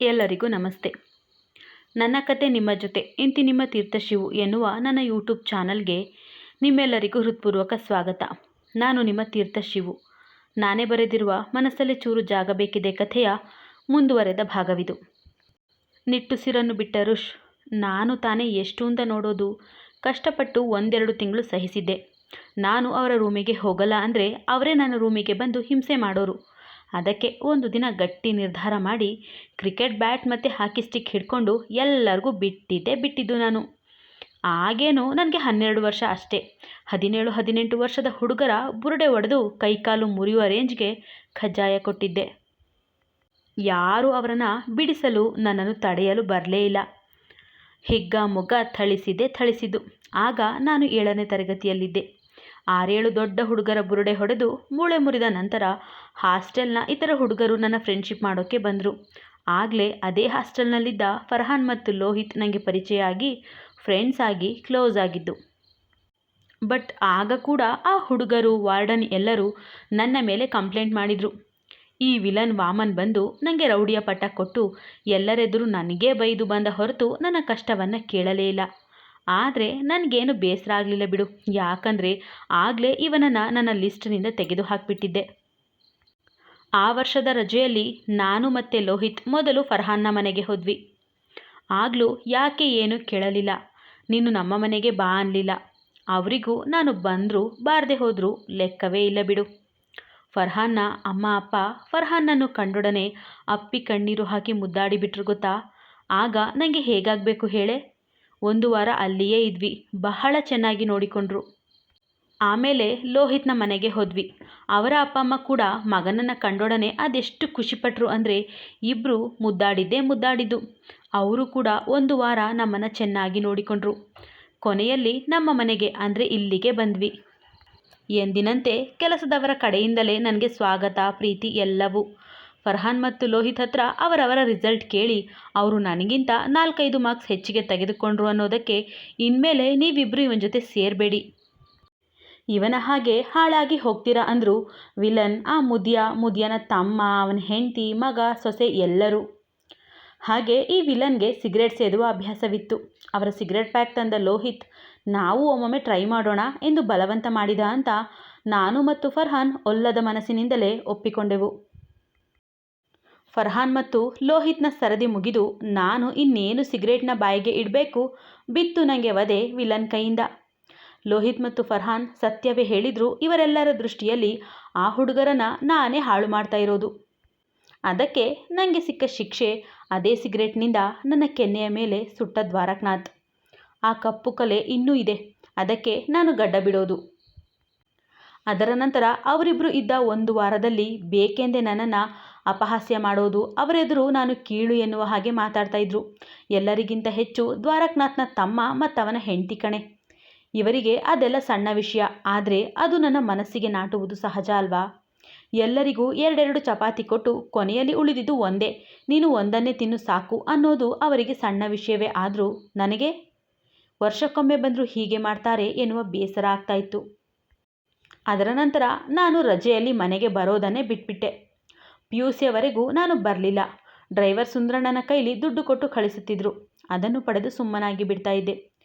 ಎಲ್ಲರಿಗೂ ನಮಸ್ತೆ. ನನ್ನ ಕತೆ ನಿಮ್ಮ ಜೊತೆ, ಇಂತಿ ನಿಮ್ಮ ತೀರ್ಥಶಿವು ಎನ್ನುವ ನನ್ನ ಯೂಟ್ಯೂಬ್ ಚಾನಲ್ಗೆ ನಿಮ್ಮೆಲ್ಲರಿಗೂ ಹೃತ್ಪೂರ್ವಕ ಸ್ವಾಗತ. ನಾನು ನಿಮ್ಮ ತೀರ್ಥಶಿವು ನಾನೇ ಬರೆದಿರುವ ಮನಸ್ಸಲ್ಲಿ ಚೂರು ಜಾಗಬೇಕಿದೆ ಕಥೆಯ ಮುಂದುವರೆದ ಭಾಗವಿದು. ನಿಟ್ಟುಸಿರನ್ನು ಬಿಟ್ಟ ಋಷ್, ನಾನು ತಾನೇ ಎಷ್ಟು ಅಂತ ನೋಡೋದು? ಕಷ್ಟಪಟ್ಟು ಒಂದೆರಡು ತಿಂಗಳು ಸಹಿಸಿದ್ದೆ. ನಾನು ಅವರ ರೂಮಿಗೆ ಹೋಗಲ್ಲ ಅಂದರೆ ಅವರೇ ನನ್ನ ರೂಮಿಗೆ ಬಂದು ಹಿಂಸೆ ಮಾಡೋರು. ಅದಕ್ಕೆ ಒಂದು ದಿನ ಗಟ್ಟಿ ನಿರ್ಧಾರ ಮಾಡಿ ಕ್ರಿಕೆಟ್ ಬ್ಯಾಟ್ ಮತ್ತು ಹಾಕಿ ಸ್ಟಿಕ್ ಹಿಡ್ಕೊಂಡು ಎಲ್ಲರಿಗೂ ಬಿಟ್ಟಿದ್ದೆ ಬಿಟ್ಟಿದ್ದು ನಾನು. ಆಗೇನು ನನಗೆ ಹನ್ನೆರಡು ವರ್ಷ ಅಷ್ಟೇ. ಹದಿನೇಳು, ಹದಿನೆಂಟು ವರ್ಷದ ಹುಡುಗರ ಬುರುಡೆ ಒಡೆದು ಕೈಕಾಲು ಮುರಿಯುವ ರೇಂಜ್ಗೆ ಕಜ್ಜಾಯ ಕೊಟ್ಟಿದ್ದೆ. ಯಾರೂ ಅವರನ್ನು ಬಿಡಿಸಲು ನನ್ನನ್ನು ತಡೆಯಲು ಬರಲೇ ಇಲ್ಲ. ಹಿಗ್ಗ ಮುಗ್ಗ ಥಳಿಸಿದೆ ಥಳಿಸಿದ್ದು. ಆಗ ನಾನು ಏಳನೇ ತರಗತಿಯಲ್ಲಿದ್ದೆ. ಆರೇಳು ದೊಡ್ಡ ಹುಡುಗರ ಬುರುಡೆ ಹೊಡೆದು ಮೂಳೆ ಮುರಿದ ನಂತರ ಹಾಸ್ಟೆಲ್ನ ಇತರ ಹುಡುಗರು ನನ್ನ ಫ್ರೆಂಡ್ಶಿಪ್ ಮಾಡೋಕ್ಕೆ ಬಂದರು. ಆಗಲೇ ಅದೇ ಹಾಸ್ಟೆಲ್ನಲ್ಲಿದ್ದ ಫರ್ಹಾನ್ ಮತ್ತು ಲೋಹಿತ್ ನನಗೆ ಪರಿಚಯ ಆಗಿ ಫ್ರೆಂಡ್ಸ್ ಆಗಿ ಕ್ಲೋಸ್ ಆಗಿದ್ದು. ಬಟ್ ಆಗ ಕೂಡ ಆ ಹುಡುಗರು, ವಾರ್ಡನ್ ಎಲ್ಲರೂ ನನ್ನ ಮೇಲೆ ಕಂಪ್ಲೇಂಟ್ ಮಾಡಿದರು. ಈ ವಿಲನ್ ವಾಮನ್ ಬಂದು ನನಗೆ ರೌಡಿಯ ಪಟ್ಟ ಕೊಟ್ಟು ಎಲ್ಲರೆದುರು ನನಗೇ ಬೈದು ಬಂದ ಹೊರತು ನನ್ನ ಕಷ್ಟವನ್ನು ಕೇಳಲೇ ಇಲ್ಲ. ಆದರೆ ನನಗೇನು ಬೇಸರ ಆಗಲಿಲ್ಲ ಬಿಡು. ಯಾಕಂದರೆ ಆಗಲೇ ಇವನನ್ನು ನನ್ನ ಲಿಸ್ಟ್ನಿಂದ ತೆಗೆದು ಹಾಕಿಬಿಟ್ಟಿದ್ದೆ. ಆ ವರ್ಷದ ರಜೆಯಲ್ಲಿ ನಾನು ಮತ್ತು ಲೋಹಿತ್ ಮೊದಲು ಫರ್ಹಾನ್ನ ಮನೆಗೆ ಹೋದ್ವಿ. ಆಗಲೂ ಯಾಕೆ ಏನು ಕೇಳಲಿಲ್ಲ. ನೀನು ನಮ್ಮ ಮನೆಗೆ ಬಾ ಅನ್ನಲಿಲ್ಲ ಅವರಿಗೂ ನಾನು ಬಂದರೂ ಬಾರದೆ ಹೋದರೂ ಲೆಕ್ಕವೇ ಇಲ್ಲ ಬಿಡು. ಫರ್ಹಾನ್ನ ಅಮ್ಮ, ಅಪ್ಪ ಫರ್ಹಾನ್ನನ್ನು ಕಂಡೊಡನೆ ಅಪ್ಪಿ ಕಣ್ಣೀರು ಹಾಕಿ ಮುದ್ದಾಡಿಬಿಟ್ರು ಗೊತ್ತಾ? ಆಗ ನನಗೆ ಹೇಗಾಗಬೇಕು ಹೇಳೆ? ಒಂದು ವಾರ ಅಲ್ಲಿಯೇ ಇದ್ವಿ. ಬಹಳ ಚೆನ್ನಾಗಿ ನೋಡಿಕೊಂಡ್ರು. ಆಮೇಲೆ ಲೋಹಿತ್ನ ಮನೆಗೆ ಹೋದ್ವಿ. ಅವರ ಅಪ್ಪ ಅಮ್ಮ ಕೂಡ ಮಗನನ್ನು ಕಂಡೊಡನೆ ಅದೆಷ್ಟು ಖುಷಿಪಟ್ಟರು ಅಂದರೆ ಇಬ್ಬರು ಮುದ್ದಾಡಿದ್ದೇ ಮುದ್ದಾಡಿದ್ದು. ಅವರು ಕೂಡ ಒಂದು ವಾರ ನಮ್ಮನ್ನು ಚೆನ್ನಾಗಿ ನೋಡಿಕೊಂಡ್ರು. ಕೊನೆಯಲ್ಲಿ ನಮ್ಮ ಮನೆಗೆ ಅಂದರೆ ಇಲ್ಲಿಗೆ ಬಂದ್ವಿ. ಎಂದಿನಂತೆ ಕೆಲಸದವರ ಕಡೆಯಿಂದಲೇ ನನಗೆ ಸ್ವಾಗತ, ಪ್ರೀತಿ ಎಲ್ಲವೂ. ಫರ್ಹಾನ್ ಮತ್ತು ಲೋಹಿತ್ ಹತ್ರ ಅವರವರ ರಿಸಲ್ಟ್ ಕೇಳಿ ಅವರು ನನಗಿಂತ ನಾಲ್ಕೈದು ಮಾರ್ಕ್ಸ್ ಹೆಚ್ಚಿಗೆ ತೆಗೆದುಕೊಂಡ್ರು ಅನ್ನೋದಕ್ಕೆ ಇನ್ಮೇಲೆ ನೀವಿಬ್ಬರು ಇವನ ಜೊತೆ ಸೇರಬೇಡಿ. ಇವನ ಹಾಗೆ ಹಾಳಾಗಿ ಹೋಗ್ತೀರಾ ಅಂದರು ವಿಲನ್, ಆ ಮುದಿಯ, ಮುದಿಯನ ತಮ್ಮ, ಅವನ ಹೆಂಡತಿ, ಮಗ, ಸೊಸೆ ಎಲ್ಲರೂ. ಹಾಗೆ ಈ ವಿಲನ್ಗೆ ಸಿಗರೇಟ್ ಸೇದುವ ಅಭ್ಯಾಸವಿತ್ತು. ಅವರ ಸಿಗರೇಟ್ ಪ್ಯಾಕ್ ತಂದ ಲೋಹಿತ್, ನಾವು ಒಮ್ಮೊಮ್ಮೆ ಟ್ರೈ ಮಾಡೋಣ ಎಂದು ಬಲವಂತ ಮಾಡಿದ ಅಂತ ನಾನು ಮತ್ತು ಫರ್ಹಾನ್ ಒಲ್ಲದ ಮನಸ್ಸಿನಿಂದಲೇ ಒಪ್ಪಿಕೊಂಡೆವು. ಫರ್ಹಾನ್ ಮತ್ತು ಲೋಹಿತ್ನ ಸರದಿ ಮುಗಿದು, ನಾನು ಇನ್ನೇನು ಸಿಗರೇಟ್ನ ಬಾಯಿಗೆ ಇಡಬೇಕು ಬಿತ್ತು ನನಗೆ ವಧೆ ವಿಲನ್ ಕೈಯಿಂದ. ಲೋಹಿತ್ ಮತ್ತು ಫರ್ಹಾನ್ ಸತ್ಯವೇ ಹೇಳಿದ್ರು, ಇವರೆಲ್ಲರ ದೃಷ್ಟಿಯಲ್ಲಿ ಆ ಹುಡುಗರನ್ನ ನಾನೇ ಹಾಳು ಮಾಡ್ತಾ ಇರೋದು. ಅದಕ್ಕೆ ನನಗೆ ಸಿಕ್ಕ ಶಿಕ್ಷೆ, ಅದೇ ಸಿಗರೇಟ್ನಿಂದ ನನ್ನ ಕೆನ್ನೆಯ ಮೇಲೆ ಸುಟ್ಟ ದ್ವಾರಕನಾಥ್. ಆ ಕಪ್ಪು ಕಲೆ ಇನ್ನೂ ಇದೆ, ಅದಕ್ಕೆ ನಾನು ಗಡ್ಡ ಬಿಡೋದು. ಅದರ ನಂತರ ಅವರಿಬ್ಬರು ಇದ್ದ ಒಂದು ವಾರದಲ್ಲಿ ಬೇಕೆಂದೇ ನನ್ನನ್ನು ಅಪಹಾಸ್ಯ ಮಾಡೋದು ಅವರೆದುರು ನಾನು ಕೀಳು ಎನ್ನುವ ಹಾಗೆ ಮಾತಾಡ್ತಾ ಇದ್ರು. ಎಲ್ಲರಿಗಿಂತ ಹೆಚ್ಚು ದ್ವಾರಕನಾಥ್ನ ತಮ್ಮ ಮತ್ತವನ ಹೆಂಡತಿ ಕಣೆ. ಇವರಿಗೆ ಅದೆಲ್ಲ ಸಣ್ಣ ವಿಷಯ, ಆದರೆ ಅದು ನನ್ನ ಮನಸ್ಸಿಗೆ ನಾಟುವುದು ಸಹಜ ಅಲ್ವಾ? ಎಲ್ಲರಿಗೂ ಎರಡೆರಡು ಚಪಾತಿ ಕೊಟ್ಟು ಕೊನೆಯಲ್ಲಿ ಉಳಿದಿದ್ದು ಒಂದೇ. ನೀನು ಒಂದನ್ನೇ ತಿನ್ನು ಸಾಕು ಅನ್ನೋದು ಅವರಿಗೆ ಸಣ್ಣ ವಿಷಯವೇ ಆದರೂ ನನಗೆ? ವರ್ಷಕ್ಕೊಮ್ಮೆ ಬಂದರೂ ಹೀಗೆ ಮಾಡ್ತಾರೆ ಎನ್ನುವ ಬೇಸರ ಆಗ್ತಾ ಇತ್ತು. ಅದರ ನಂತರ ನಾನು ರಜೆಯಲ್ಲಿ ಮನೆಗೆ ಬರೋದನ್ನೇ ಬಿಟ್ಬಿಟ್ಟೆ. ಪಿ ಯು ಸಿಯವರೆಗೂ ನಾನು ಬರಲಿಲ್ಲ. ಡ್ರೈವರ್ ಸುಂದರಣ್ಣನ ಕೈಲಿ ದುಡ್ಡು ಕೊಟ್ಟು ಕಳಿಸುತ್ತಿದ್ರು. ಅದನ್ನು ಪಡೆದು ಸುಮ್ಮನಾಗಿ ಬಿಡ್ತಾ ಇದ್ದೆ.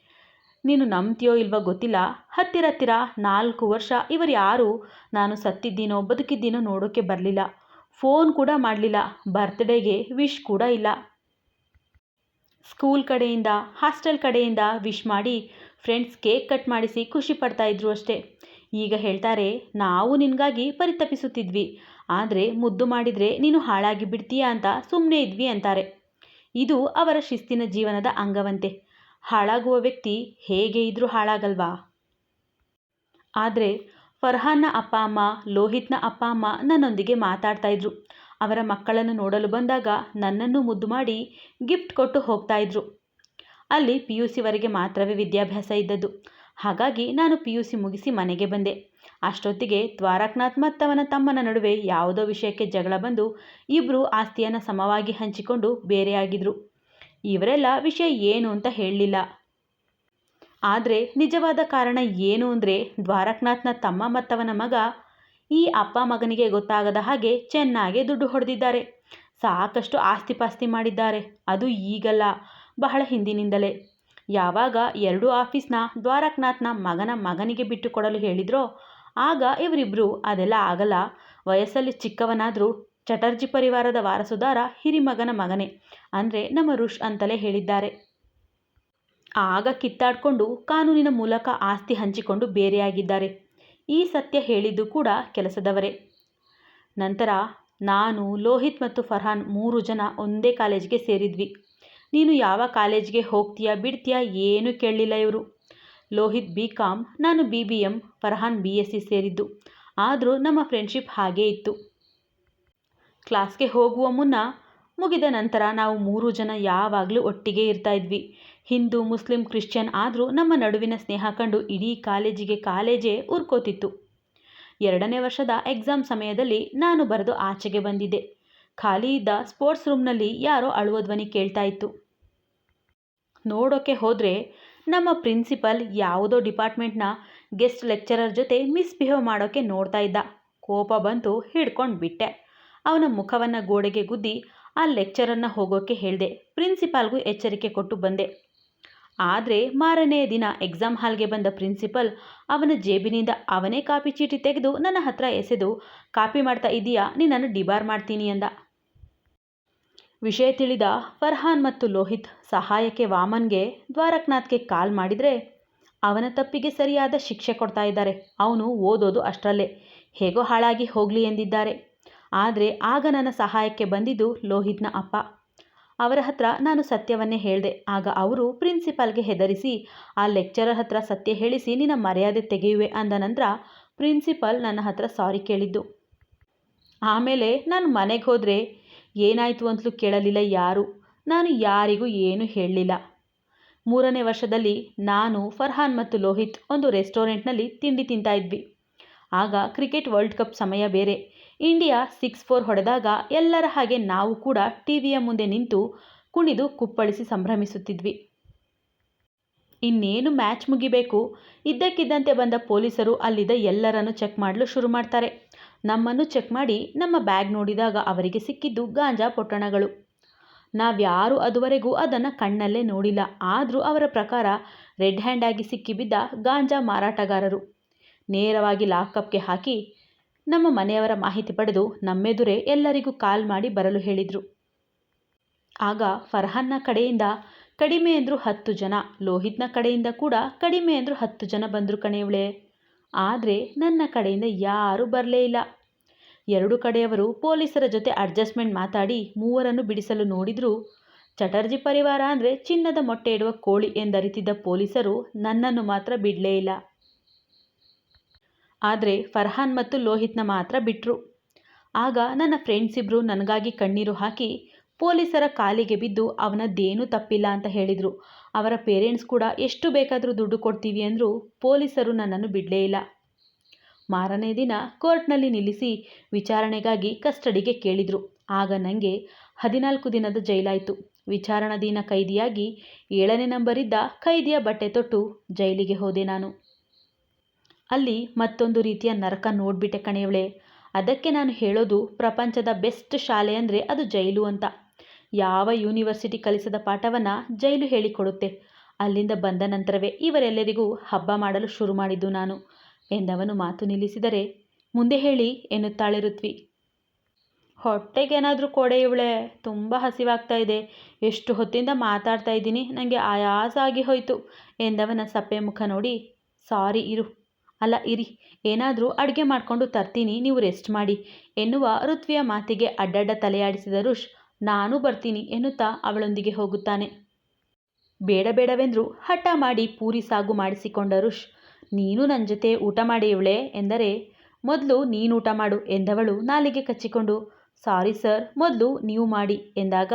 ನೀನು ನಂಬ್ತೀಯೋ ಇಲ್ವೋ ಗೊತ್ತಿಲ್ಲ. ಹತ್ತಿರ ಹತ್ತಿರ ನಾಲ್ಕು ವರ್ಷ ಇವರು ಯಾರು? ನಾನು ಸತ್ತಿದ್ದೀನೋ, ಬದುಕಿದ್ದೀನೋ ನೋಡೋಕ್ಕೆ ಬರಲಿಲ್ಲ. ಫೋನ್ ಕೂಡ ಮಾಡಲಿಲ್ಲ. ಬರ್ತ್ಡೇಗೆ ವಿಶ್ ಕೂಡ ಇಲ್ಲ. ಸ್ಕೂಲ್ ಕಡೆಯಿಂದ, ಹಾಸ್ಟೆಲ್ ಕಡೆಯಿಂದ ವಿಶ್ ಮಾಡಿ, ಫ್ರೆಂಡ್ಸ್ ಕೇಕ್ ಕಟ್ ಮಾಡಿಸಿ ಖುಷಿ ಪಡ್ತಾಯಿದ್ರು ಅಷ್ಟೇ. ಈಗ ಹೇಳ್ತಾರೆ, ನಾವು ನಿನಗಾಗಿ ಪರಿತಪಿಸುತ್ತಿದ್ವಿ. ಆದರೆ ಮುದ್ದು ಮಾಡಿದರೆ ನೀನು ಹಾಳಾಗಿ ಬಿಡ್ತೀಯಾ ಅಂತ ಸುಮ್ಮನೆ ಇದ್ವಿ ಅಂತಾರೆ. ಇದು ಅವರ ಶಿಸ್ತಿನ ಜೀವನದ ಅಂಗವಂತೆ. ಹಾಳಾಗುವ ವ್ಯಕ್ತಿ ಹೇಗೆ ಇದ್ರೂ ಹಾಳಾಗಲ್ವಾ? ಆದರೆ ಫರ್ಹಾನ್ನ ಅಪ್ಪ ಅಮ್ಮ, ಲೋಹಿತ್ನ ಅಪ್ಪ ಅಮ್ಮ ನನ್ನೊಂದಿಗೆ ಮಾತಾಡ್ತಾ ಇದ್ರು. ಅವರ ಮಕ್ಕಳನ್ನು ನೋಡಲು ಬಂದಾಗ ನನ್ನನ್ನು ಮುದ್ದು ಮಾಡಿ ಗಿಫ್ಟ್ ಕೊಟ್ಟು ಹೋಗ್ತಾ ಇದ್ರು. ಅಲ್ಲಿ ಪಿ ಯು ಸಿವರೆಗೆ ಮಾತ್ರವೇ ವಿದ್ಯಾಭ್ಯಾಸ ಇದ್ದದ್ದು. ಹಾಗಾಗಿ ನಾನು ಪಿ ಯು ಸಿ ಮುಗಿಸಿ ಮನೆಗೆ ಬಂದೆ. ಅಷ್ಟೊತ್ತಿಗೆ ದ್ವಾರಕನಾಥ್ ಮತ್ತವನ ತಮ್ಮನ ನಡುವೆ ಯಾವುದೋ ವಿಷಯಕ್ಕೆ ಜಗಳ ಬಂದು ಇಬ್ಬರು ಆಸ್ತಿಯನ್ನು ಸಮವಾಗಿ ಹಂಚಿಕೊಂಡು ಬೇರೆಯಾಗಿದ್ರು. ಇವರೆಲ್ಲ ವಿಷಯ ಏನು ಅಂತ ಹೇಳಲಿಲ್ಲ. ಆದರೆ ನಿಜವಾದ ಕಾರಣ ಏನು ಅಂದರೆ ದ್ವಾರಕನಾಥ್ನ ತಮ್ಮ ಮತ್ತವನ ಮಗ ಈ ಅಪ್ಪ ಮಗನಿಗೆ ಗೊತ್ತಾಗದ ಹಾಗೆ ಚೆನ್ನಾಗಿ ದುಡ್ಡು ಹೊಡೆದಿದ್ದಾರೆ. ಸಾಕಷ್ಟು ಆಸ್ತಿಪಾಸ್ತಿ ಮಾಡಿದ್ದಾರೆ. ಅದು ಈಗಲ್ಲ. ಬಹಳ ಹಿಂದಿನಿಂದಲೇ. ಯಾವಾಗ ಎರಡು ಆಫೀಸ್ನ ದ್ವಾರಕನಾಥ್ನ ಮಗನ ಮಗನಿಗೆ ಬಿಟ್ಟುಕೊಡಲು ಹೇಳಿದ್ರೋ, ಆಗ ಇವರಿಬ್ಬರು ಅದೆಲ್ಲ ಆಗಲ್ಲ. ವಯಸ್ಸಲ್ಲಿ ಚಿಕ್ಕವನಾದರೂ ಚಟರ್ಜಿ ಪರಿವಾರದ ವಾರಸುದಾರ ಹಿರಿಮಗನ ಮಗನೇ ಅಂದರೆ ನಮ್ಮ ಋಷ್ ಅಂತಲೇ ಹೇಳಿದ್ದಾರೆ. ಆಗ ಕಿತ್ತಾಡಿಕೊಂಡು ಕಾನೂನಿನ ಮೂಲಕ ಆಸ್ತಿ ಹಂಚಿಕೊಂಡು ಬೇರೆಯಾಗಿದ್ದಾರೆ. ಈ ಸತ್ಯ ಹೇಳಿದ್ದು ಕೂಡ ಕೆಲಸದವರೇ. ನಂತರ ನಾನು, ಲೋಹಿತ್ ಮತ್ತು ಫರ್ಹಾನ್ ಮೂರು ಜನ ಒಂದೇ ಕಾಲೇಜ್ಗೆ ಸೇರಿದ್ವಿ. ನೀನು ಯಾವ ಕಾಲೇಜ್ಗೆ ಹೋಗ್ತೀಯಾ ಬಿಡ್ತೀಯಾ ಏನೂ ಕೇಳಲಿಲ್ಲ ಇವರು. ಲೋಹಿತ್ ಬಿ ಕಾಮ್ ನಾನು B B M Farhan B S C ಸೇರಿದ್ದು. ಆದರೂ ನಮ್ಮ ಫ್ರೆಂಡ್ಶಿಪ್ ಹಾಗೇ ಇತ್ತು. ಕ್ಲಾಸ್ಗೆ ಹೋಗುವ ಮುನ್ನ ಮುಗಿದ ನಂತರ ನಾವು ಮೂರು ಜನ ಯಾವಾಗಲೂ ಒಟ್ಟಿಗೆ ಇರ್ತಾ ಇದ್ವಿ. ಹಿಂದೂ, ಮುಸ್ಲಿಂ, ಕ್ರಿಶ್ಚಿಯನ್ ಆದರೂ ನಮ್ಮ ನಡುವಿನ ಸ್ನೇಹ ಕಂಡು ಇಡೀ ಕಾಲೇಜಿಗೆ ಕಾಲೇಜೇ ಉರ್ಕೋತಿತ್ತು ಎರಡನೇ ವರ್ಷದ ಎಕ್ಸಾಮ್ ಸಮಯದಲ್ಲಿ ನಾನು ಬರೆದು ಆಚೆಗೆ ಬಂದಿದ್ದೆ. ಖಾಲಿ ಇದ್ದ ಸ್ಪೋರ್ಟ್ಸ್ ರೂಮ್ನಲ್ಲಿ ಯಾರೋ ಅಳುವ ಧ್ವನಿ ಕೇಳ್ತಾ ಇತ್ತು. ನೋಡೋಕ್ಕೆ ಹೋದರೆ ನಮ್ಮ ಪ್ರಿನ್ಸಿಪಲ್ ಯಾವುದೋ ಡಿಪಾರ್ಟ್ಮೆಂಟ್ನ ಗೆಸ್ಟ್ ಲೆಕ್ಚರರ್ ಜೊತೆ ಮಿಸ್ಬಿಹೇವ್ ಮಾಡೋಕ್ಕೆ ನೋಡ್ತಾ ಇದ್ದ. ಕೋಪ ಬಂತು, ಹಿಡ್ಕೊಂಡು ಬಿಟ್ಟೆ. ಅವನ ಮುಖವನ್ನು ಗೋಡೆಗೆ ಗುದ್ದಿ ಆ ಲೆಕ್ಚರನ್ನು ಹೋಗೋಕ್ಕೆ ಹೇಳಿದೆ. ಪ್ರಿನ್ಸಿಪಾಲ್ಗೂ ಎಚ್ಚರಿಕೆ ಕೊಟ್ಟು ಬಂದೆ. ಆದರೆ ಮಾರನೆಯ ದಿನ ಎಕ್ಸಾಮ್ ಹಾಲ್ಗೆ ಬಂದ ಪ್ರಿನ್ಸಿಪಲ್ ಅವನ ಜೇಬಿನಿಂದ ಅವನೇ ಕಾಪಿ ಚೀಟಿ ತೆಗೆದು ನನ್ನ ಹತ್ರ ಎಸೆದು, ಕಾಪಿ ಮಾಡ್ತಾ ಇದೀಯಾ? ನಿನ್ನನ್ನು ಡಿಬಾರ್ ಮಾಡ್ತೀನಿ ಅಂದ. ವಿಷಯ ತಿಳಿದ ಫರ್ಹಾನ್ ಮತ್ತು ಲೋಹಿತ್ ಸಹಾಯಕ್ಕೆ ವಾಮನ್ಗೆ ದ್ವಾರಕ್ನಾಥ್ಗೆ ಕಾಲ್ ಮಾಡಿದರೆ, ಅವನ ತಪ್ಪಿಗೆ ಸರಿಯಾದ ಶಿಕ್ಷೆ ಕೊಡ್ತಾ ಇದ್ದಾರೆ. ಅವನು ಓದೋದು ಅಷ್ಟರಲ್ಲೇ. ಹೇಗೋ ಹಾಳಾಗಿ ಹೋಗಲಿ ಎಂದಿದ್ದಾರೆ. ಆದರೆ ಆಗ ನನ್ನ ಸಹಾಯಕ್ಕೆ ಬಂದಿದ್ದು ಲೋಹಿತ್ನ ಅಪ್ಪ. ಅವರ ಹತ್ರ ನಾನು ಸತ್ಯವನ್ನೇ ಹೇಳಿದೆ. ಆಗ ಅವರು ಪ್ರಿನ್ಸಿಪಾಲ್ಗೆ ಹೆದರಿಸಿ, ಆ ಲೆಕ್ಚರರ್ ಹತ್ರ ಸತ್ಯ ಹೇಳಿಸಿ ನಿನ್ನ ಮರ್ಯಾದೆ ತೆಗೆಯುವೆ ಅಂದ ನಂತರ ಪ್ರಿನ್ಸಿಪಾಲ್ ನನ್ನ ಹತ್ರ ಸಾರಿ ಕೇಳಿದ್ದು. ಆಮೇಲೆ ನಾನು ಮನೆಗೆ ಹೋದರೆ ಏನಾಯಿತು ಅಂತಲೂ ಕೇಳಲಿಲ್ಲ ಯಾರು. ನಾನು ಯಾರಿಗೂ ಏನೂ ಹೇಳಲಿಲ್ಲ. ಮೂರನೇ ವರ್ಷದಲ್ಲಿ ನಾನು, ಫರ್ಹಾನ್ ಮತ್ತು ಲೋಹಿತ್ ಒಂದು ರೆಸ್ಟೋರೆಂಟ್ನಲ್ಲಿ ತಿಂಡಿ ತಿಂತಾ ಇದ್ವಿ. ಆಗ ಕ್ರಿಕೆಟ್ ವರ್ಲ್ಡ್ ಕಪ್ ಸಮಯ ಬೇರೆ. ಇಂಡಿಯಾ ಸಿಕ್ಸ್ ಫೋರ್ ಹೊಡೆದಾಗ ಎಲ್ಲರ ಹಾಗೆ ನಾವು ಕೂಡ ಟಿ ವಿಯ ಮುಂದೆ ನಿಂತು ಕುಣಿದು ಕುಪ್ಪಳಿಸಿ ಸಂಭ್ರಮಿಸುತ್ತಿದ್ವಿ. ಇನ್ನೇನು ಮ್ಯಾಚ್ ಮುಗಿಬೇಕು? ಇದ್ದಕ್ಕಿದ್ದಂತೆ ಬಂದ ಪೊಲೀಸರು ಅಲ್ಲಿದ್ದ ಎಲ್ಲರನ್ನು ಚೆಕ್ ಮಾಡಲು ಶುರು ಮಾಡ್ತಾರೆ. ನಮ್ಮನ್ನು ಚೆಕ್ ಮಾಡಿ ನಮ್ಮ ಬ್ಯಾಗ್ ನೋಡಿದಾಗ ಅವರಿಗೆ ಸಿಕ್ಕಿದ್ದು ಗಾಂಜಾ ಪೊಟ್ಟಣಗಳು. ನಾವ್ಯಾರೂ ಅದುವರೆಗೂ ಅದನ್ನು ಕಣ್ಣಲ್ಲೇ ನೋಡಿಲ್ಲ. ಆದರೂ ಅವರ ಪ್ರಕಾರ ರೆಡ್ ಹ್ಯಾಂಡ್ ಆಗಿ ಸಿಕ್ಕಿಬಿದ್ದ ಗಾಂಜಾ ಮಾರಾಟಗಾರರು. ನೇರವಾಗಿ ಲಾಕಪ್ಗೆ ಹಾಕಿ ನಮ್ಮ ಮನೆಯವರ ಮಾಹಿತಿ ಪಡೆದು ನಮ್ಮೆದುರೇ ಎಲ್ಲರಿಗೂ ಕಾಲ್ ಮಾಡಿ ಬರಲು ಹೇಳಿದರು. ಆಗ ಫರ್ಹನ್ನ ಕಡೆಯಿಂದ ಕಡಿಮೆ ಅಂದರೂ ಹತ್ತು ಜನ, ಲೋಹಿತ್ನ ಕಡೆಯಿಂದ ಕೂಡ ಕಡಿಮೆ ಅಂದರೂ ಹತ್ತು ಜನ ಬಂದರು ಕಣೆಯವಳೆ ಆದರೆ ನನ್ನ ಕಡೆಯಿಂದ ಯಾರೂ ಬರಲೇ ಇಲ್ಲ. ಎರಡು ಕಡೆಯವರು ಪೊಲೀಸರ ಜೊತೆ ಅಡ್ಜಸ್ಟ್ಮೆಂಟ್ ಮಾತಾಡಿ ಮೂವರನ್ನು ಬಿಡಿಸಲು ನೋಡಿದರೂ. ಚಟರ್ಜಿ ಪರಿವಾರ ಅಂದರೆ ಚಿನ್ನದ ಮೊಟ್ಟೆ ಇಡುವ ಕೋಳಿ ಎಂದರಿತಿದ್ದ ಪೊಲೀಸರು ನನ್ನನ್ನು ಮಾತ್ರ ಬಿಡಲೇ ಇಲ್ಲ. ಆದರೆ ಫರ್ಹಾನ್ ಮತ್ತು ಲೋಹಿತ್ನ ಮಾತ್ರ ಬಿಟ್ಟರು ಆಗ ನನ್ನ ಫ್ರೆಂಡ್ಸ್ ಇಬ್ಬರು ನನಗಾಗಿ ಕಣ್ಣೀರು ಹಾಕಿ ಪೊಲೀಸರ ಕಾಲಿಗೆ ಬಿದ್ದು ಅವನದ್ದೇನೂ ತಪ್ಪಿಲ್ಲ ಅಂತ ಹೇಳಿದರು. ಅವರ ಪೇರೆಂಟ್ಸ್ ಕೂಡ ಎಷ್ಟು ಬೇಕಾದರೂ ದುಡ್ಡು ಕೊಡ್ತೀವಿ ಅಂದರೂ ಪೊಲೀಸರು ನನ್ನನ್ನು ಬಿಡಲೇ ಇಲ್ಲ. ಮಾರನೇ ದಿನ ಕೋರ್ಟ್ನಲ್ಲಿ ನಿಲ್ಲಿಸಿ ವಿಚಾರಣೆಗಾಗಿ ಕಸ್ಟಡಿಗೆ ಕೇಳಿದರು. ಆಗ ನನಗೆ ಹದಿನಾಲ್ಕು ದಿನದ ಜೈಲಾಯಿತು. ವಿಚಾರಣಾಧೀನ ಕೈದಿಯಾಗಿ ಏಳನೇ ನಂಬರಿದ್ದ ಕೈದಿಯ ಬಟ್ಟೆ ತೊಟ್ಟು ಜೈಲಿಗೆ ಹೋದೆ ನಾನು. ಅಲ್ಲಿ ಮತ್ತೊಂದು ರೀತಿಯ ನರಕ ನೋಡ್ಬಿಟ್ಟೆ ಕಣೆಯವಳೆ. ಅದಕ್ಕೆ ನಾನು ಹೇಳೋದು ಪ್ರಪಂಚದ ಬೆಸ್ಟ್ ಶಾಲೆ ಅಂದರೆ ಅದು ಜೈಲು ಅಂತ. ಯಾವ ಯೂನಿವರ್ಸಿಟಿ ಕಲಿಸದ ಪಾಠವನ್ನು ಜೈಲು ಹೇಳಿಕೊಡುತ್ತೆ. ಅಲ್ಲಿಂದ ಬಂದ ನಂತರವೇ ಇವರೆಲ್ಲರಿಗೂ ಹಬ್ಬ ಮಾಡಲು ಶುರು ಮಾಡಿದ್ದು ನಾನು. ಎಂದವನು ಮಾತು ನಿಲ್ಲಿಸಿದರೆ, ಮುಂದೆ ಹೇಳಿ, ಎನ್ನುತ್ತಾಳೆ ಋತ್ವಿ. ಹೊಟ್ಟೆಗೇನಾದರೂ ಕೊಡೆ ಇವಳೆ, ತುಂಬ ಹಸಿವಾಗ್ತಾ ಇದೆ. ಎಷ್ಟು ಹೊತ್ತಿಂದ ಮಾತಾಡ್ತಾ ಇದ್ದೀನಿ ನನಗೆ ಆಯಾಸ ಆಗಿ ಹೋಯಿತು, ಎಂದವನ ಸಪ್ಪೆ ಮುಖ ನೋಡಿ, ಸಾರಿ, ಇರು. ಅಲ್ಲ, ಇರಿ, ಏನಾದರೂ ಅಡುಗೆ ಮಾಡಿಕೊಂಡು ತರ್ತೀನಿ, ನೀವು ರೆಸ್ಟ್ ಮಾಡಿ, ಎನ್ನುವ ಋತ್ವಿಯ ಮಾತಿಗೆ ಅಡ್ಡಡ್ಡ ತಲೆಯಾಡಿಸಿದ ಋಷ್ ನಾನು ಬರ್ತೀನಿ ಎನ್ನುತ್ತಾ ಅವಳೊಂದಿಗೆ ಹೋಗುತ್ತಾನೆ. ಬೇಡ ಬೇಡವೆಂದರೂ ಹಠ ಮಾಡಿ ಪೂರಿ ಸಾಗು ಮಾಡಿಸಿಕೊಂಡ ಋಷ್ ನೀನು ನನ್ನ ಜೊತೆ ಊಟ ಮಾಡಿ ಇವಳೆ ಎಂದರೆ, ಮೊದಲು ನೀನು ಊಟ ಮಾಡು ಎಂದವಳು ನಾಲಿಗೆ ಕಚ್ಚಿಕೊಂಡು, ಸಾರಿ ಸರ್, ಮೊದಲು ನೀವು ಮಾಡಿ ಎಂದಾಗ,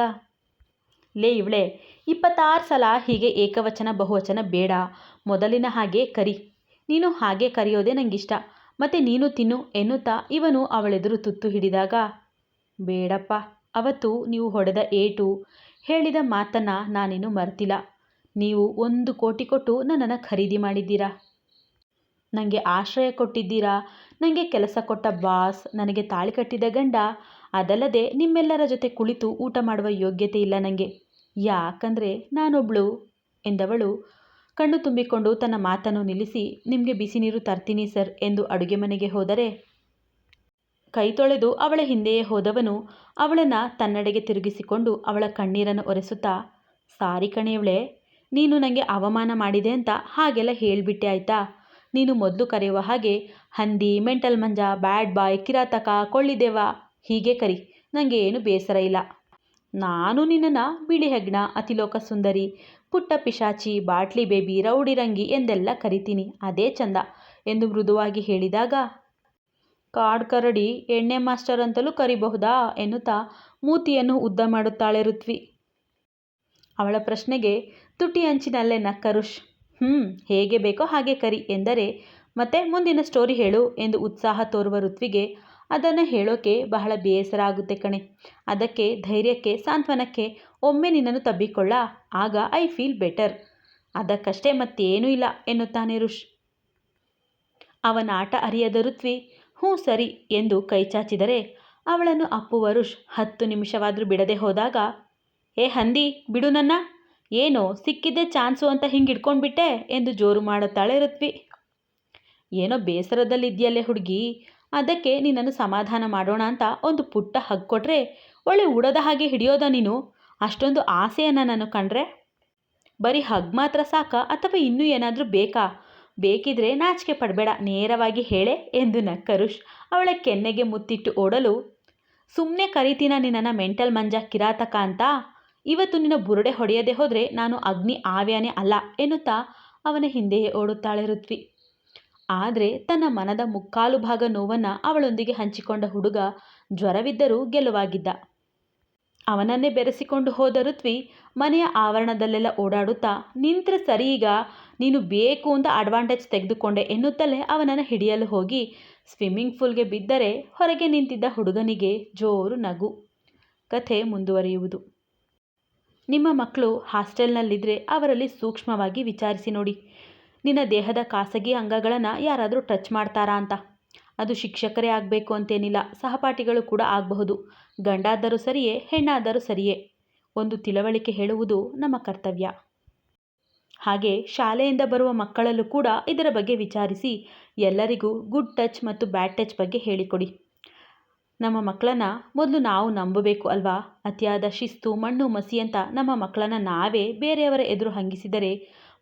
ಲೇ ಇವಳೆ, ಇಪ್ಪತ್ತಾರು ಸಲ ಹೀಗೆ ಏಕವಚನ ಬಹುವಚನ ಬೇಡ, ಮೊದಲಿನ ಹಾಗೆ ಕರಿ, ನೀನು ಹಾಗೆ ಕರೆಯೋದೇ ನನಗಿಷ್ಟ ಮತ್ತು ನೀನು ತಿನ್ನು ಎನ್ನುತ್ತಾ ಇವನು ಅವಳೆದುರು ತುತ್ತು ಹಿಡಿದಾಗ, ಬೇಡಪ್ಪ. ಅವತ್ತು ನೀವು ಹೊಡೆದ ಏಟು, ಹೇಳಿದ ಮಾತನ್ನು ನಾನೇನು ಮರ್ತಿಲ್ಲ. ನೀವು ಒಂದು ಕೋಟಿ ಕೊಟ್ಟು ನನ್ನನ್ನು ಖರೀದಿ ಮಾಡಿದ್ದೀರಾ? ನನಗೆ ಆಶ್ರಯ ಕೊಟ್ಟಿದ್ದೀರಾ? ನನಗೆ ಕೆಲಸ ಕೊಟ್ಟ ಬಾಸ್ ನನಗೆ ತಾಳಿ ಕಟ್ಟಿದ ಗಂಡ, ಅದಲ್ಲದೆ ನಿಮ್ಮೆಲ್ಲರ ಜೊತೆ ಕುಳಿತು ಊಟ ಮಾಡುವ ಯೋಗ್ಯತೆ ಇಲ್ಲ ನನಗೆ ಯಾಕಂದರೆ ನಾನೊಬ್ಳು ಎಂದವಳು ಕಣ್ಣು ತುಂಬಿಕೊಂಡು ತನ್ನ ಮಾತನ್ನು ನಿಲ್ಲಿಸಿ, ನಿಮಗೆ ಬಿಸಿ ನೀರು ತರ್ತೀನಿ ಸರ್ ಎಂದು ಅಡುಗೆ ಮನೆಗೆ ಹೋದರೆ ಕೈ ತೊಳೆದು ಅವಳ ಹಿಂದೆಯೇ ಹೋದವನು ಅವಳನ್ನು ತನ್ನಡೆಗೆ ತಿರುಗಿಸಿಕೊಂಡು ಅವಳ ಕಣ್ಣೀರನ್ನು ಒರೆಸುತ್ತಾ, ಸಾರಿ ಕಣೆಯವಳೆ, ನೀನು ನನಗೆ ಅವಮಾನ ಮಾಡಿದೆ ಅಂತ ಹಾಗೆಲ್ಲ ಹೇಳಿಬಿಟ್ಟೆ ಆಯಿತಾ? ನೀನು ಮೊದಲು ಕರೆಯುವ ಹಾಗೆ ಹಂದಿ, ಮೆಂಟಲ್ ಮಂಜ, ಬ್ಯಾಡ್ ಬಾಯ್, ಕಿರಾತಕ, ಕೊಳ್ಳಿದೇವ, ಹೀಗೆ ಕರಿ ನನಗೆ ಏನು ಬೇಸರ ಇಲ್ಲ. ನಾನು ನಿನ್ನನ್ನು ಬಿಳಿ ಹೆಗ್ಣ ಅತಿಲೋಕ ಸುಂದರಿ, ಪುಟ್ಟ ಪಿಶಾಚಿ, ಬಾಟ್ಲಿ ಬೇಬಿ ರೌಡಿರಂಗಿ ಎಂದೆಲ್ಲ ಕರಿತೀನಿ, ಅದೇ ಚಂದ ಎಂದು ಮೃದುವಾಗಿ ಹೇಳಿದಾಗ ಕಾಡ್ ಕರಡಿ ಎಣ್ಣೆ ಮಾಸ್ಟರ್ ಅಂತಲೂ ಕರಿಬಹುದಾ ಎನ್ನುತ್ತಾ ಮೂತಿಯನ್ನು ಉದ್ದ ಮಾಡುತ್ತಾಳೆ ಋತ್ವಿ. ಅವಳ ಪ್ರಶ್ನೆಗೆ ತುಟಿ ಅಂಚಿನಲ್ಲೇ ನಕ್ಕರುಷ್. ಹ್ಞೂ ಹೇಗೆ ಬೇಕೋ ಹಾಗೆ ಕರಿ ಎಂದರೆ, ಮತ್ತೆ ಮುಂದಿನ ಸ್ಟೋರಿ ಹೇಳು ಎಂದು ಉತ್ಸಾಹ ತೋರುವ ಋತ್ವಿಗೆ ಅದನ್ನು ಹೇಳೋಕೆ ಬಹಳ ಬೇಸರ ಆಗುತ್ತೆ ಕಣೆ. ಅದಕ್ಕೆ, ಧೈರ್ಯಕ್ಕೆ, ಸಾಂತ್ವನಕ್ಕೆ ಒಮ್ಮೆ ನಿನ್ನನ್ನು ತಬ್ಬಿಕೊಳ್ಳ, ಆಗ ಐ ಫೀಲ್ ಬೆಟರ್. ಅದಕ್ಕಷ್ಟೇ ಮತ್ತೇನೂ ಇಲ್ಲ ಎನ್ನುತ್ತಾನೆ ಋಷ್. ಅವನ ಆಟ ಅರಿಯದ ಋತ್ವಿ ಹ್ಞೂ ಸರಿ ಎಂದು ಕೈಚಾಚಿದರೆ ಅವಳನ್ನು ಅಪ್ಪು ವರುಷ್ ಹತ್ತು ನಿಮಿಷವಾದರೂ ಬಿಡದೆ ಹೋದಾಗ, ಏ ಹಂದಿ, ಬಿಡು ನನ್ನ. ಏನೋ, ಸಿಕ್ಕಿದ್ದೆ ಚಾನ್ಸು ಅಂತ ಹಿಂಗೆ ಹಿಡ್ಕೊಂಡ್ಬಿಟ್ಟೆ ಎಂದು ಜೋರು ಮಾಡುತ್ತಾಳೆ ಋತ್ವಿ. ಏನೋ ಬೇಸರದಲ್ಲಿದ್ಯಲ್ಲೇ ಹುಡುಗಿ. ಅದಕ್ಕೆ ನಿನ್ನನ್ನು ಸಮಾಧಾನ ಮಾಡೋಣ ಅಂತ ಒಂದು ಪುಟ್ಟ ಹಗ್ ಕೊಟ್ಟರೆ ಒಳ್ಳೆ ಉಡದ ಹಾಗೆ ಹಿಡಿಯೋದ ನೀನು? ಅಷ್ಟೊಂದು ಆಸೆಯನ್ನು ನಾನು ಕಂಡ್ರೆ? ಬರೀ ಹಗ್ ಮಾತ್ರ ಸಾಕಾ ಅಥವಾ ಇನ್ನೂ ಏನಾದರೂ ಬೇಕಾ? ಬೇಕಿದ್ರೆ ನಾಚಿಕೆ ಪಡಬೇಡ, ನೇರವಾಗಿ ಹೇಳೆ ಎಂದು ನಕ್ಕರುಷ್ ಅವಳ ಕೆನ್ನೆಗೆ ಮುತ್ತಿಟ್ಟು ಓಡಲು ಸುಮ್ಮನೆ ಕರಿತೀನ ನಿನ್ನನ್ನು ಮೆಂಟಲ್ ಮಂಜ ಕಿರಾತಕ ಅಂತ? ಇವತ್ತು ನಿನ್ನ ಬುರುಡೆ ಹೊಡೆಯದೆ ಹೋದರೆ ನಾನು ಅಗ್ನಿ ಆವ್ಯಾನೆ ಅಲ್ಲ ಎನ್ನುತ್ತಾ ಅವನ ಹಿಂದೆಯೇ ಓಡುತ್ತಾಳೆ ಋತ್ವಿ. ಆದರೆ ತನ್ನ ಮನದ ಮುಕ್ಕಾಲು ಭಾಗ ನೋವನ್ನು ಅವಳೊಂದಿಗೆ ಹಂಚಿಕೊಂಡ ಹುಡುಗ ಜ್ವರವಿದ್ದರೂ ಗೆಲುವಾಗಿದ್ದ. ಅವನನ್ನೇ ಬೆರೆಸಿಕೊಂಡು ಹೋದ ಋತ್ವಿ ಮನೆಯ ಆವರಣದಲ್ಲೆಲ್ಲ ಓಡಾಡುತ್ತಾ, ನಿಂತ್ರೆ ಈಗ ನೀನು ಬೇಕು ಅಂತ ಅಡ್ವಾಂಟೇಜ್ ತೆಗೆದುಕೊಂಡೆ ಎನ್ನುತ್ತಲೇ ಅವನನ್ನು ಹಿಡಿಯಲು ಹೋಗಿ. ಸ್ವಿಮ್ಮಿಂಗ್ ಪೂಲ್ಗೆ ಬಿದ್ದರೆ ಹೊರಗೆ ನಿಂತಿದ್ದ ಹುಡುಗನಿಗೆ ಜೋರು ನಗು. ಕಥೆ ಮುಂದುವರಿಯುವುದು. ನಿಮ್ಮ ಮಕ್ಕಳು ಹಾಸ್ಟೆಲ್ನಲ್ಲಿದ್ದರೆ ಅವರಲ್ಲಿ ಸೂಕ್ಷ್ಮವಾಗಿ ವಿಚಾರಿಸಿ ನೋಡಿ. ನಿನ್ನ ದೇಹದ ಖಾಸಗಿ ಅಂಗಗಳನ್ನು ಯಾರಾದರೂ ಟಚ್ ಮಾಡ್ತಾರಾ ಅಂತ. ಅದು ಶಿಕ್ಷಕರೇ ಆಗಬೇಕು ಅಂತೇನಿಲ್ಲ, ಸಹಪಾಠಿಗಳು ಕೂಡ ಆಗಬಹುದು. ಗಂಡಾದರೂ ಸರಿಯೇ, ಹೆಣ್ಣಾದರೂ ಸರಿಯೇ. ಒಂದು ತಿಳುವಳಿಕೆ ಹೇಳುವುದು ನಮ್ಮ ಕರ್ತವ್ಯ. ಹಾಗೆ ಶಾಲೆಯಿಂದ ಬರುವ ಮಕ್ಕಳಲ್ಲೂ ಕೂಡ ಇದರ ಬಗ್ಗೆ ವಿಚಾರಿಸಿ ಎಲ್ಲರಿಗೂ ಗುಡ್ ಟಚ್ ಮತ್ತು ಬ್ಯಾಡ್ ಟಚ್ ಬಗ್ಗೆ ಹೇಳಿಕೊಡಿ. ನಮ್ಮ ಮಕ್ಕಳನ್ನ ಮೊದಲು ನಾವು ನಂಬಬೇಕು ಅಲ್ವಾ? ಅತಿಯಾದ ಶಿಸ್ತು, ಮಣ್ಣು, ಮಸಿ ಅಂತ ನಮ್ಮ ಮಕ್ಕಳನ್ನ ನಾವೇ ಬೇರೆಯವರ ಎದುರು ಹಂಗಿಸಿದರೆ,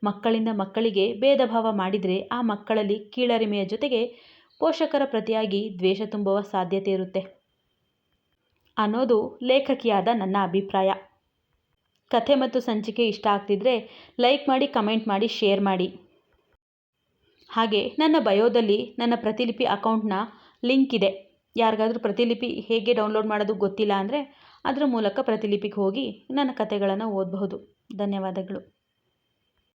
ಮಕ್ಕಳಿಂದ ಮಕ್ಕಳಿಗೆ ಭೇದ ಭಾವ ಮಾಡಿದರೆ ಆ ಮಕ್ಕಳಲ್ಲಿ ಕೀಳರಿಮೆಯ ಜೊತೆಗೆ ಪೋಷಕರ ಪ್ರತಿಯಾಗಿ ದ್ವೇಷ ತುಂಬುವ ಸಾಧ್ಯತೆ ಇರುತ್ತೆ ಅನ್ನೋದು ಲೇಖಕಿಯಾದ ನನ್ನ ಅಭಿಪ್ರಾಯ. ಕಥೆ ಮತ್ತು ಸಂಚಿಕೆ ಇಷ್ಟ ಆಗ್ತಿದ್ರೆ ಲೈಕ್ ಮಾಡಿ, ಕಮೆಂಟ್ ಮಾಡಿ, ಶೇರ್ ಮಾಡಿ. ಹಾಗೆ ನನ್ನ ಬಯೋದಲ್ಲಿ ನನ್ನ ಪ್ರತಿಲಿಪಿ ಅಕೌಂಟ್ನ ಲಿಂಕ್ ಇದೆ. ಯಾರಿಗಾದ್ರೂ ಪ್ರತಿಲಿಪಿ ಹೇಗೆ ಡೌನ್ಲೋಡ್ ಮಾಡೋದು ಗೊತ್ತಿಲ್ಲ ಅಂದರೆ ಅದರ ಮೂಲಕ ಪ್ರತಿಲಿಪಿಗೆ ಹೋಗಿ ನನ್ನ ಕಥೆಗಳನ್ನು ಓದಬಹುದು. ಧನ್ಯವಾದಗಳು.